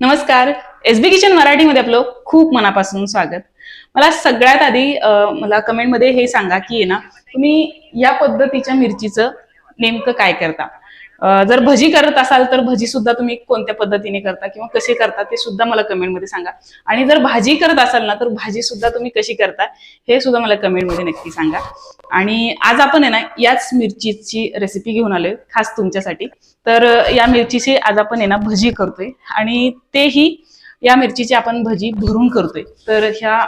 नमस्कार. एस बी किचन मराठीमध्ये आपलं खूप मनापासून स्वागत. मला सगळ्यात आधी मला कमेंटमध्ये हे सांगा की आहे ना तुम्ही या पद्धतीच्या मिरचीचं नेमकं काय करता? जर भजी करत असाल तर भजी सुद्धा तुम्ही कोणत्या पद्धतीने करता किंवा कसे करता ते सुद्धा मला कमेंटमध्ये सांगा. आणि जर भाजी करत असाल ना तर भाजी सुद्धा तुम्ही कशी करता हे सुद्धा मला कमेंटमध्ये नक्की सांगा. आणि आज आपण आहे ना याच मिरचीची रेसिपी घेऊन आलोय खास तुमच्यासाठी. तर या मिरचीची आज आपण आहे ना भजी करतोय. आणि तेही या मिरचीची आपण भजी भरून करतोय. तर ह्या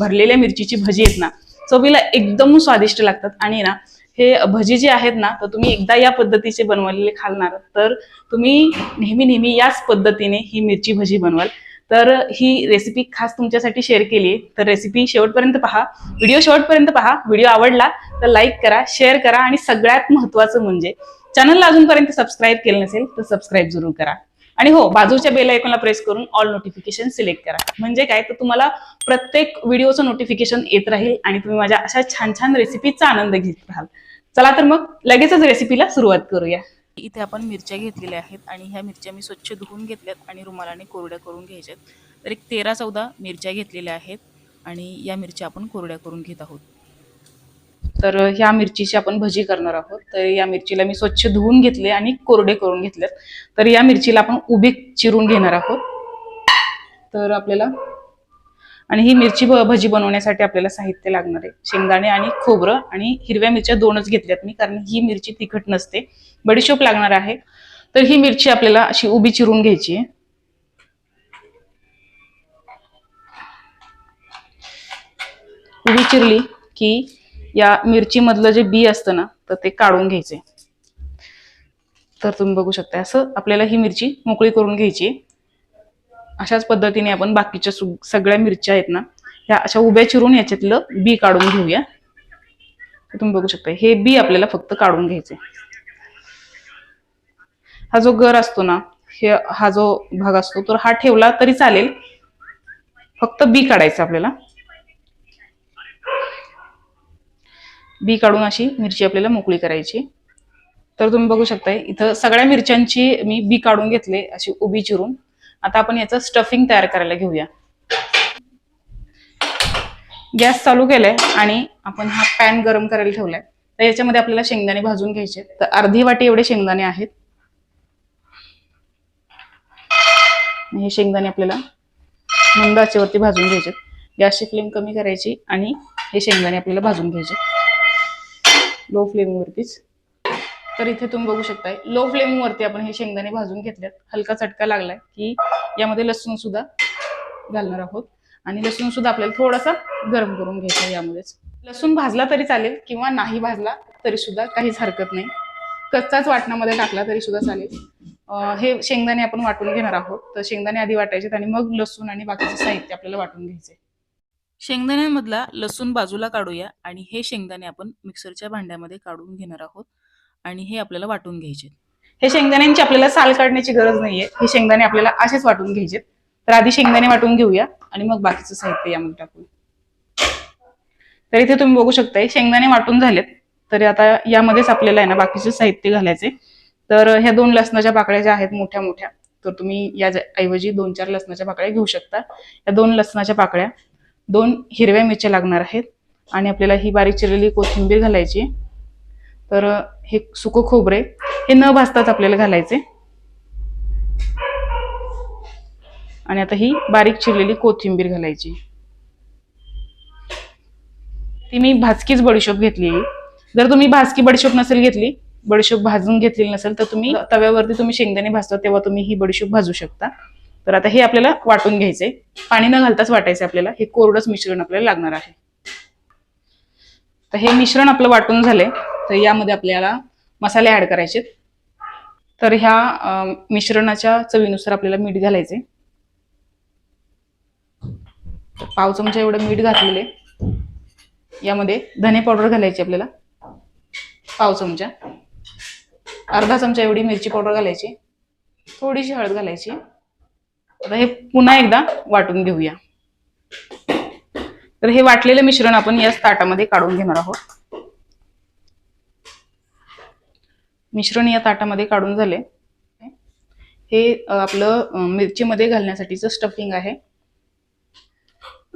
भरलेल्या मिरचीची भजी आहेत ना चवीला एकदम स्वादिष्ट लागतात. आणि ना हे भजी जे आहेत ना तर तुम्ही एकदा या पद्धतीचे बनवलेले खालणार. तर तुम्ही नेहमी नेहमी याच पद्धतीने ही मिरची भजी बनवाल. तर ही रेसिपी खास तुमच्यासाठी शेअर केली आहे. तर रेसिपी शेवटपर्यंत पहा. व्हिडिओ शेवटपर्यंत पहा. व्हिडिओ आवडला तर लाईक करा शेअर करा आणि सगळ्यात महत्वाचं म्हणजे चॅनलला अजूनपर्यंत सबस्क्राईब केलं नसेल तर सबस्क्राईब जरूर करा. आणि हो बाजूच्या बेल आयकॉनला प्रेस करून ऑल नोटिफिकेशन सिलेक्ट करा. म्हणजे काय? तर तुम्हाला प्रत्येक व्हिडिओचं नोटिफिकेशन येत राहील आणि तुम्ही माझ्या अशा छान छान रेसिपीचा आनंद घेत राहाल. चला तर मग लगेचच रेसिपीला सुरुवात करूया. इथे आपण मिरच्या घेतलेल्या आहेत आणि ह्या मिरच्या मी स्वच्छ धुवून घेतल्यात आणि रुमालाने कोरड्या करून घ्यायच्यात. तर एक तेरा चौदा मिरच्या घेतलेल्या आहेत आणि या मिरच्या आपण कोरड्या करून घेत आहोत. तर ह्या मिरचीची आपण भजी करणार आहोत. तर या मिरचीला मी स्वच्छ धुवून घेतले आणि कोरडे करून घेतलेत. तर या मिरचीला आपण उभी चिरून घेणार आहोत. तर आपल्याला आणि ही मिरची भजी बनवण्यासाठी आपल्याला साहित्य लागणार आहे. शेंगदाणे आणि खोबरं आणि हिरव्या मिरच्या दोनच घेतल्यात मी कारण ही मिरची तिखट नसते. बडीशोप लागणार आहे. तर ही मिरची आपल्याला अशी उभी चिरून घ्यायची आहे. उभी चिरली की या मिरची मधलं जे बी असतं ना तर ते काढून घ्यायचे. तर तुम्ही बघू शकता असं आपल्याला ही मिरची मोकळी करून घ्यायची. अशाच पद्धतीने आपण बाकीच्या सगळ्या मिरच्या आहेत ना ह्या अशा उभ्या चिरून याच्यातलं बी काढून घेऊया. तुम्ही बघू शकता हे बी आपल्याला फक्त काढून घ्यायचे. हा जो गर असतो ना हे हा जो भाग असतो तर हा ठेवला तरी चालेल. फक्त बी काढायचं आपल्याला. बी काढून अशी मिरची आपल्याला मोकळी करायची. तर तुम्ही बघू शकताय इथं सगळ्या मिरच्यांची मी बी काढून घेतले अशी उभी चिरून. आता आपण याचं स्टफिंग तयार करायला घेऊया. गॅस चालू केलाय आणि आपण हा पॅन गरम करायला ठेवलाय. तर याच्यामध्ये आपल्याला शेंगदाणे भाजून घ्यायचे तर अर्धी वाटी एवढे शेंगदाणे आहेत. हे शेंगदाणे आपल्याला मंद आचेवरती भाजून घ्यायचे गॅसची फ्लेम कमी करायची आणि हे शेंगदाणे आपल्याला भाजून घ्यायचे लो फ्लेमवरतीच तर इथे तुम्ही बघू शकताय लो फ्लेमवरती आपण हे शेंगदाणे भाजून घेतलेत हलका चटका लागलाय की यामध्ये लसूण सुद्धा घालणार आहोत. आणि लसूण सुद्धा आपल्याला थोडासा गरम करून घ्यायचा यामध्येच. लसूण भाजला तरी चालेल किंवा नाही भाजला तरी सुद्धा काहीच हरकत नाही. कच्चाच वाटणामध्ये टाकला तरी सुद्धा चालेल. हे शेंगदाणे आपण वाटून घेणार आहोत. तर शेंगदाणे आधी वाटायचे आणि मग लसूण आणि बाकीचे साहित्य आपल्याला वाटून घ्यायचे शेंगदाण्यांमधला लसूण बाजूला काढूया आणि हे शेंगदाणे आपण मिक्सरच्या भांड्यामध्ये काढून घेणार आहोत आणि हे आपल्याला वाटून घ्यायचे हे शेंगदाण्यांची आपल्याला साल काढण्याची गरज नाहीये. हे शेंगदाणे आपल्याला असेच वाटून घ्यायचे तर आधी शेंगदाणे वाटून घेऊया आणि मग बाकीचं साहित्य यामध्ये टाकू तर इथे तुम्ही बघू शकताय शेंगदाणे वाटून झालेत. तर आता यामध्येच आपल्याला आहे ना बाकीचे साहित्य घालायचे. तर ह्या दोन लसणाच्या पाकळ्या ज्या आहेत मोठ्या मोठ्या तर तुम्ही या ऐवजी दोन चार लसणाच्या पाकळ्या घेऊ शकता. या दोन लसणाच्या पाकळ्या दोन हिरव्या मिरच्या लागणार आहेत आणि आपल्याला ही बारीक चिरलेली कोथिंबीर घालायची. तर हे सुकं खोबरे हे न भाजताच आपल्याला घालायचे आणि आता ही बारीक चिरलेली कोथिंबीर घालायची. ती मी भाजकीच बडीशोप घेतली जर तुम्ही भाजकी बडीशोप नसेल घेतली बडीशोप भाजून घेतलेली नसेल तर तुम्ही तव्यावरती तुम्ही शेंगदाणे भाजता तेव्हा तुम्ही ही बडीशोप भाजू शकता. तर आता हे आपल्याला वाटून घ्यायचंय. पाणी न घालताच वाटायचं आपल्याला. हे कोरडच मिश्रण आपल्याला लागणार आहे. तर हे मिश्रण आपलं वाटून झालंय. तर यामध्ये आपल्याला मसाले ऍड करायचे तर ह्या मिश्रणाच्या चवीनुसार आपल्याला मीठ घालायचे पाव चमचा एवढं मीठ घातलेले यामध्ये धने पावडर घालायची आपल्याला. पाव चमचा. अर्धा चमचा एवढी मिरची पावडर घालायची. थोडीशी हळद घालायची. आता हे पुन्हा एकदा वाटून घेऊया. तर हे वाटलेलं मिश्रण आपण याच ताटामध्ये काढून घेणार आहोत. मिश्रण या ताटामध्ये काढून झाले. हे आपलं मिरचीमध्ये घालण्यासाठीचं स्टफिंग आहे.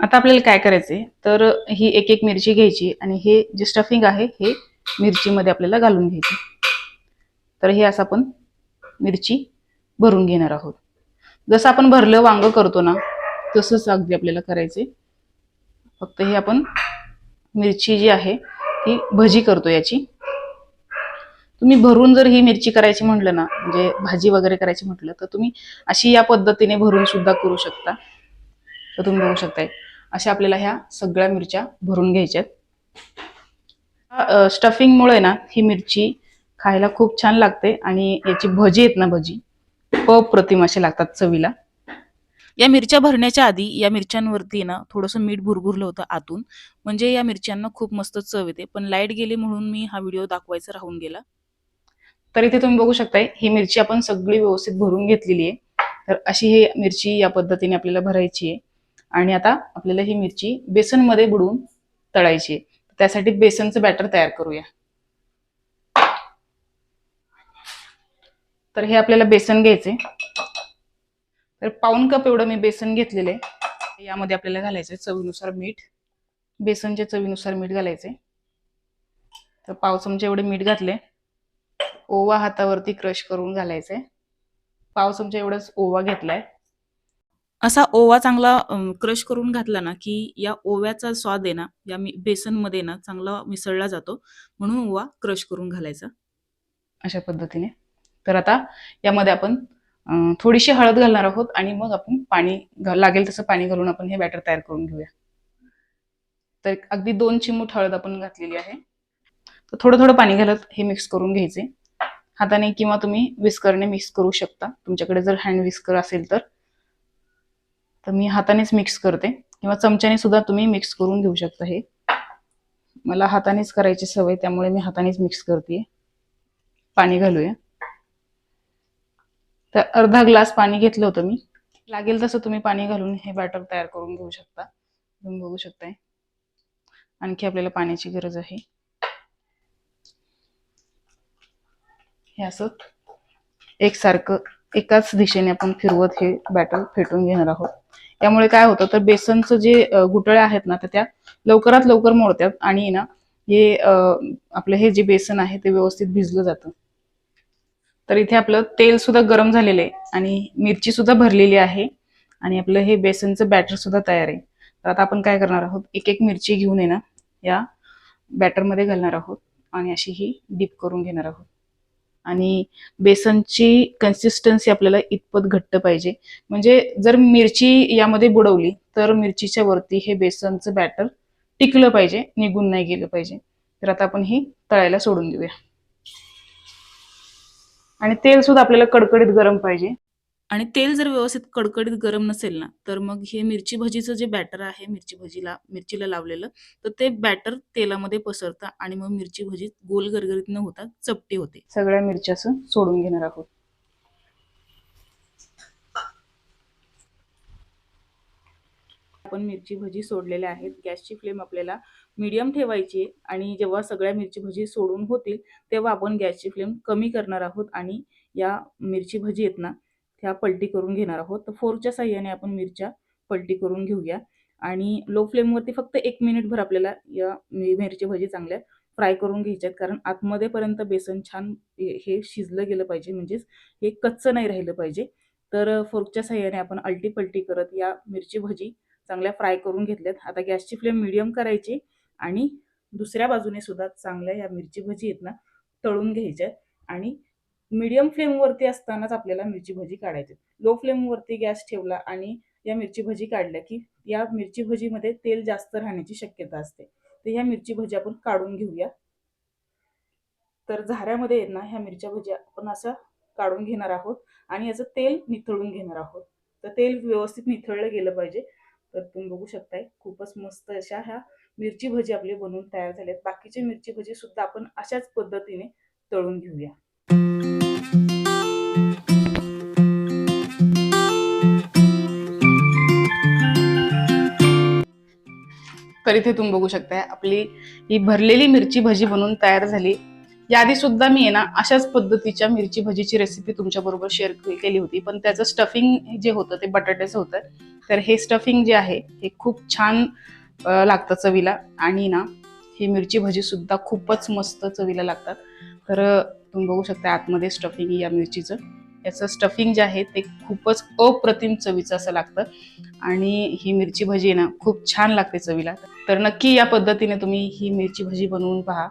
आता आपल्याला काय करायचंय? तर ही एक एक मिरची घ्यायची आणि हे जे स्टफिंग आहे हे मिरचीमध्ये आपल्याला घालून घ्यायची. तर हे असं आपण मिरची भरून घेणार आहोत. जसं आपण भरलं वांग करतो ना तसंच अगदी आपल्याला करायचे फक्त हे आपण मिरची जी आहे ती भजी करतो याची. तुम्ही भरून जर ही मिरची करायची म्हटलं ना म्हणजे भाजी वगैरे करायची म्हटलं तर तुम्ही अशी या पद्धतीने भरून सुद्धा करू शकता. तर तुम्ही बघू शकताय. अशा आपल्याला ह्या सगळ्या मिरच्या भरून घ्यायच्यात स्टफिंगमुळे ना ही मिरची खायला खूप छान लागते आणि याची भजी आहेत ना भजी अप्रतिम असे लागतात चवीला. या मिरच्या भरण्याच्या आधी या मिरच्यांवरती ना थोडंसं मीठ भुरभुरलं होतं आतून. म्हणजे या मिरच्यांना खूप मस्त चव येते. पण लाइट गेली म्हणून मी हा व्हिडिओ दाखवायचा राहून गेला. तर इथे तुम्ही बघू शकताय ही मिरची आपण सगळी व्यवस्थित भरून घेतलेली आहे. तर अशी ही मिरची या पद्धतीने आपल्याला भरायची आहे. आणि आता आपल्याला ही मिरची बेसनमध्ये बुडवून तळायची आहे. त्यासाठी बेसनचं बॅटर तयार करूया. तर हे आपल्याला बेसन घ्यायचे तर पाऊन कप एवढं मी बेसन घेतलेलं आहे. यामध्ये आपल्याला घालायचंय चवीनुसार मीठ. बेसनच्या चवीनुसार मीठ घालायचे तर पाव चमचे एवढे मीठ घातले ओवा हातावरती क्रश करून घालायचंय. पाव चमचा एवढाच ओवा घेतलाय. असा ओवा चांगला क्रश करून घातला ना की या ओव्याचा स्वाद आहे ना या मी बेसनमध्ये ना चांगला मिसळला जातो. म्हणून ओवा क्रश करून घालायचा. अशा पद्धतीने. तर आता यामध्ये आपण थोडीशी हळद घालणार आहोत आणि मग आपण पाणी घा- लागेल तसं पाणी घालून आपण हे बॅटर तयार करून घेऊया. तर अगदी दोन चिमूट हळद आपण घातलेली आहे. तर थोडं थोडं पाणी घालत हे मिक्स करून घ्यायचे. हाताने किंवा तुम्ही विस्करने मिक्स करू शकता. तुमच्याकडे जर हँड विस्कर असेल तर. तर मी हातानेच मिक्स करते. किंवा चमच्याने सुद्धा तुम्ही मिक्स करून घेऊ शकता हे. मला हातानेच करायची सवय त्यामुळे मी हातानेच मिक्स करते पाणी घालूया. तर अर्धा ग्लास पाणी घेतलं होतं मी. लागेल तसं तुम्ही पाणी घालून हे बॅटर तयार करून घेऊ शकता. तुम्ही बघू शकताय. आणखी आपल्याला पाण्याची गरज आहे. हे असं एकसारखं एकाच दिशेने आपण फिरवत हे बॅटर फेटून घेणार आहोत. त्यामुळे काय होतं तर बेसनचं जे अ, आहेत ना तर त्या लवकरात लवकर मोडतात आणि ना हे आपलं हे जे बेसन आहे ते व्यवस्थित भिजलं जातं. तर इथे आपलं तेल सुद्धा गरम झालेलं आहे आणि मिरची सुद्धा भरलेली आहे आणि आपलं हे बेसनचं बॅटर सुद्धा तयार आहे. तर आता आपण काय करणार आहोत? एक एक मिरची घेऊन आहे ना या बॅटरमध्ये घालणार आहोत आणि अशी ही डीप करून घेणार आहोत. आणि बेसनची कन्सिस्टन्सी आपल्याला इतपत घट्ट पाहिजे. म्हणजे जर मिरची यामध्ये बुडवली तर मिरचीच्या वरती हे बेसनचं बॅटर टिकलं पाहिजे निघून नाही गेलं पाहिजे. तर आता आपण ही तळायला सोडून देऊया. आणि तेल सुद्धा आपल्याला कडकडीत गरम पाहिजे. आणि तेल जर व्यवस्थित कडकडीत गरम नसेल ना तर मग हे मिरची भजीचं जे बॅटर आहे मिरची भजीला मिरचीला लावलेलं तर ते बॅटर तेलामध्ये पसरतं आणि मग मिरची भजी गोल गरगरीत न होता चपटी होते. सगळ्या मिरच्या सोडून घेणार आहोत. आपण मिरची भजी सोडलेल्या आहेत. गॅसची फ्लेम आपल्याला मीडियम ठेवायची आहे आणि जेव्हा सगळ्या मिरची भजी सोडून होतील तेव्हा आपण गॅसची फ्लेम कमी करणार आहोत आणि या मिरची भजी आहेत ना त्या पलटी करून घेणार आहोत. तर फोरच्या साह्याने आपण मिरच्या पलटी करून घेऊया. आणि लो फ्लेमवरती फक्त एक मिनिटभर आपल्याला या मिरची भजी चांगल्या फ्राय करून घ्यायच्यात. कारण आतमध्येपर्यंत बेसन छान हे हे शिजलं गेलं पाहिजे म्हणजेच हे कच्चं नाही राहिलं पाहिजे. तर फोर्कच्या साह्याने आपण अलटी पलटी करत या मिरची भजी चांगल्या फ्राय करून घेतल्यात आता गॅसची फ्लेम मिडियम करायची आणि दुसऱ्या बाजूने सुद्धा चांगल्या या मिरची भजी आहेत ना तळून घ्यायच्या आणि मीडियम फ्लेमवरती असतानाच आपल्याला मिरची भजी काढायची लो फ्लेमवरती गॅस ठेवला आणि या मिरची भजी काढल्या की या मिरची भजीमध्ये तेल जास्त राहण्याची शक्यता असते. तर ह्या मिरची भजी आपण काढून घेऊया. तर झाऱ्यामध्ये ना ह्या मिरच्या भजी आपण असं काढून घेणार आहोत आणि याचं तेल निथळून घेणार आहोत. तर तेल व्यवस्थित निथळलं गेलं पाहिजे. तर तुम्ही बघू शकताय खूपच मस्त अशा ह्या मिरची भजी आपले बनवून तयार झाल्यात बाकीचे मिरची भजी सुद्धा आपण अशाच पद्धतीने तळून घेऊया. तर इथे तुम्ही बघू शकताय आपली ही भरलेली मिरची भजी बनवून तयार झाली. याआधी सुद्धा मी आहे ना अशाच पद्धतीच्या मिरची भजीची रेसिपी तुमच्या बरोबर शेअर केली होती. पण त्याचं स्टफिंग जे होतं ते बटाट्याचं होतं. तर हे स्टफिंग जे आहे हे खूप छान लागतं चवीला. आणि ना ही मिरची भजी सुद्धा खूपच मस्त चवीला लागतात. तर तुम्ही बघू शकता आतमध्ये स्टफिंग या मिरचीचं. याचं स्टफिंग जे आहे ते खूपच अप्रतिम चवीचं असं लागतं. आणि ही मिरची भजी आहे ना खूप छान लागते चवीला. तर नक्की या पद्धतीने तुम्ही ही मिरची भजी बनवून पहा.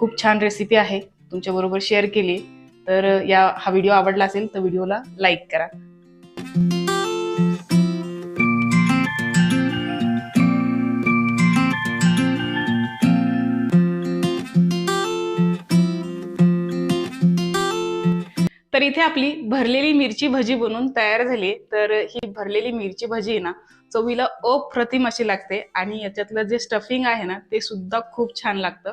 खूप छान रेसिपी आहे. तुमच्याबरोबर शेअर केली. तर या हा व्हिडिओ आवडला असेल तर व्हिडिओला लाईक करा. तर इथे आपली भरलेली मिरची भजी बनवून तयार झाली तर ही भरलेली मिरची भजी आहे ना चवीला अप्रतिम अशी लागते. आणि याच्यातलं जे स्टफिंग आहे ना ते सुद्धा खूप छान लागतं.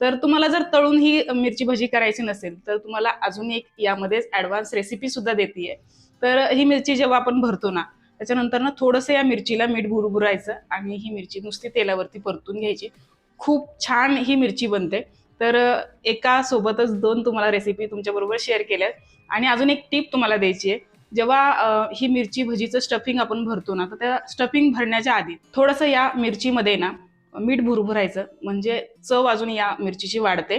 तर तुम्हाला जर तळून ही मिरची भजी करायची नसेल तर तुम्हाला अजून एक यामध्येच ऍडव्हान्स रेसिपी सुद्धा देते तर ही मिरची जेव्हा आपण भरतो ना त्याच्यानंतर ना थोडंसं या मिरचीला मीठ भुरभुरायचं आणि ही मिरची नुसती तेलावरती परतून घ्यायची. खूप छान ही मिरची बनते. तर एका सोबतच दोन तुम्हाला रेसिपी तुमच्याबरोबर शेअर केल्यात. आणि अजून एक टीप तुम्हाला द्यायची आहे जेव्हा ही मिरची भजीचं स्टफिंग आपण भरतो ना तर त्या स्टफिंग भरण्याच्या आधी थोडंसं या मिरचीमध्ये ना मीठ भुरभुरायचं. म्हणजे चव अजून या मिरचीची वाढते.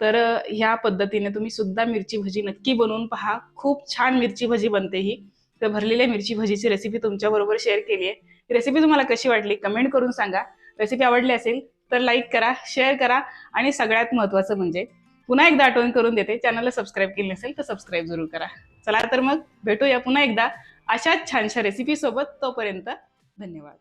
तर ह्या पद्धतीने तुम्ही सुद्धा मिरची भजी नक्की बनवून पहा. खूप छान मिरची भजी बनते ही. तर भरलेल्या मिरची भजीची रेसिपी तुमच्याबरोबर शेअर केली आहे. रेसिपी तुम्हाला कशी वाटली कमेंट करून सांगा. रेसिपी आवडली असेल तर लाईक करा शेअर करा आणि सगळ्यात महत्त्वाचं म्हणजे पुन्हा एकदा आठवण करून देते. चॅनलला सबस्क्राईब केली नसेल तर सबस्क्राईब जरूर करा. चला तर मग भेटूया पुन्हा एकदा अशाच छानशा रेसिपी सोबत. तोपर्यंत धन्यवाद.